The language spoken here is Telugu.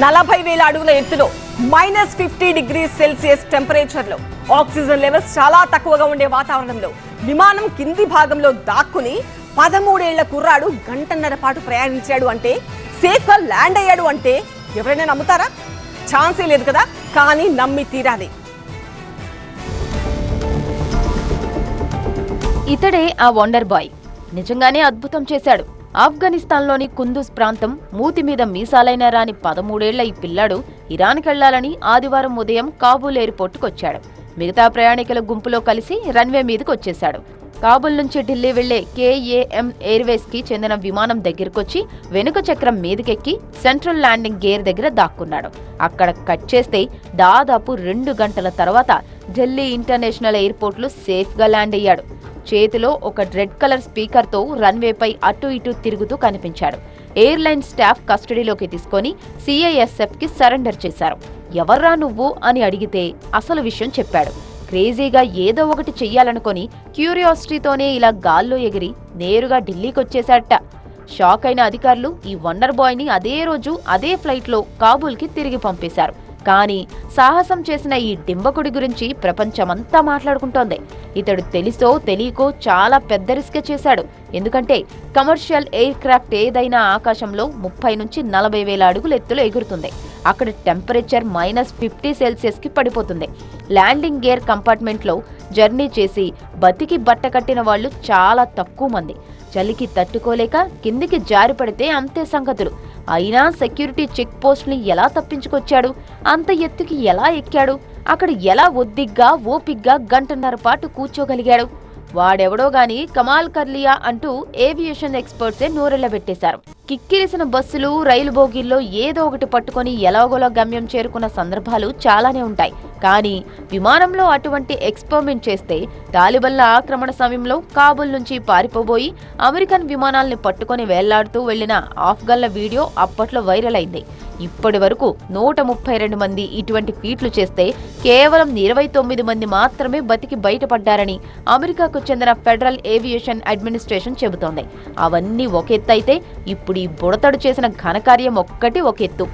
నలభై వేల అడుగుల ఎత్తులో మైనస్ ఫిఫ్టీ డిగ్రీ సెల్సియస్ టెంపరేచర్లో ఆక్సిజన్ లెవెల్స్ చాలా తక్కువగా ఉండే వాతావరణంలో విమానం కింది భాగంలో దాక్కుని పదమూడేళ్ళ కుర్రాడు గంటన్నర పాటు ప్రయాణించాడు అంటే సేఫ్గా ల్యాండ్ అయ్యాడు అంటే ఎవరైనా నమ్ముతారా? ఛాన్సే లేదు కదా కానీ నమ్మి తీరాలి. ఇతడే ఆ వండర్ బాయ్. నిజంగానే అద్భుతం చేశాడు. ఆఫ్ఘనిస్తాన్లోని కుందుస్ ప్రాంతం మూతి మీద మీసాలైన రాని పదమూడేళ్ళ ఈ పిల్లాడు ఇరాన్కెళ్ళాలని ఆదివారం ఉదయం కాబూల్ ఎయిర్పోర్టుకొచ్చాడు మిగతా ప్రయాణికుల గుంపులో కలిసి రన్వే మీదకి వచ్చేశాడు. కాబూల్ నుంచి ఢిల్లీ వెళ్ళే కేఏఎం ఎయిర్వేస్కి చెందిన విమానం దగ్గరకొచ్చి వెనుక చక్రం మీదకెక్కి సెంట్రల్ ల్యాండింగ్ గేర్ దగ్గర దాక్కున్నాడు. అక్కడ కట్ చేస్తే దాదాపు రెండు గంటల తర్వాత ఢిల్లీ ఇంటర్నేషనల్ ఎయిర్పోర్ట్లో సేఫ్గా ల్యాండ్ అయ్యాడు. చేతిలో ఒక రెడ్ కలర్ స్పీకర్తో రన్వేపై అటు ఇటు తిరుగుతూ కనిపించాడు. ఎయిర్లైన్ స్టాఫ్ కస్టడీలోకి తీసుకొని సిఐఎస్ఎఫ్కి సరెండర్ చేశారు. ఎవర్రా నువ్వు? అని అడిగితే అసలు విషయం చెప్పాడు. క్రేజీగా ఏదో ఒకటి చెయ్యాలనుకొని క్యూరియాసిటీతోనే ఇలా గాల్లో ఎగిరి నేరుగా ఢిల్లీకొచ్చేశాడట. షాక్ అయిన అధికారులు ఈ వండర్ బాయ్ని అదే రోజు అదే ఫ్లైట్లో కాబూల్కి తిరిగి పంపేశారు. కానీ సాహసం చేసిన ఈ డింబకుడి గురించి ప్రపంచమంతా మాట్లాడుకుంటోంది. ఇతడు తెలిసో తెలియకో చాలా పెద్ద రిస్క్ చేశాడు. ఎందుకంటే కమర్షియల్ ఎయిర్ క్రాఫ్ట్ ఏదైనా ఆకాశంలో ముప్పై నుంచి నలభై వేల అడుగుల ఎత్తులో ఎగురుతుంది. అక్కడ టెంపరేచర్ మైనస్ ఫిఫ్టీ సెల్సియస్కి పడిపోతుంది. ల్యాండింగ్ గేర్ కంపార్ట్మెంట్లో జర్నీ చేసి బతికి బట్ట కట్టిన వాళ్ళు చాలా తక్కువ మంది. చలికి తట్టుకోలేక కిందికి జారి పడితే అంతే సంగతులు. అయినా సెక్యూరిటీ చెక్ పోస్ట్ని ఎలా తప్పించుకొచ్చాడు? అంత ఎత్తుకి ఎలా ఎక్కాడు? అక్కడ ఎలా ఒద్దిగ్గా ఓపిగ్గా గంటన్నర పాటు కూర్చోగలిగాడు? వాడెవడో గాని కమాల్ కర్లియా అంటూ ఏవియేషన్ ఎక్స్పర్ట్సే నోరెళ్ళబెట్టేశారు కిక్కిరిసిన బస్సులు రైలు బోగీల్లో ఏదో ఒకటి పట్టుకొని ఎలాగోలా గమ్యం చేరుకున్న సందర్భాలు చాలానే ఉంటాయి. కానీ విమానంలో అటువంటి ఎక్స్పెరిమెంట్ చేస్తే తాలిబన్ల ఆక్రమణ సమయంలో కాబుల్ నుంచి పారిపోబోయి అమెరికన్ విమానాల్ని పట్టుకొని వేళ్ళాడుతూ వెళ్ళిన ఆఫ్ఘన్ల వీడియో అప్పట్లో వైరల్ అయింది. ఇప్పటి వరకు నూట ముప్పై రెండు మంది ఇటువంటి ఫీట్లు చేస్తే కేవలం ఇరవై తొమ్మిది మంది మాత్రమే బతికి బయటపడ్డారని అమెరికాకు చెందిన ఫెడరల్ ఏవియేషన్ అడ్మినిస్ట్రేషన్ చెబుతోంది. అవన్నీ ఒక ఎత్తు అయితే ఇప్పుడు ఈ బుడతడు చేసిన ఘనకార్యం ఒక్కటి ఒక ఎత్తు.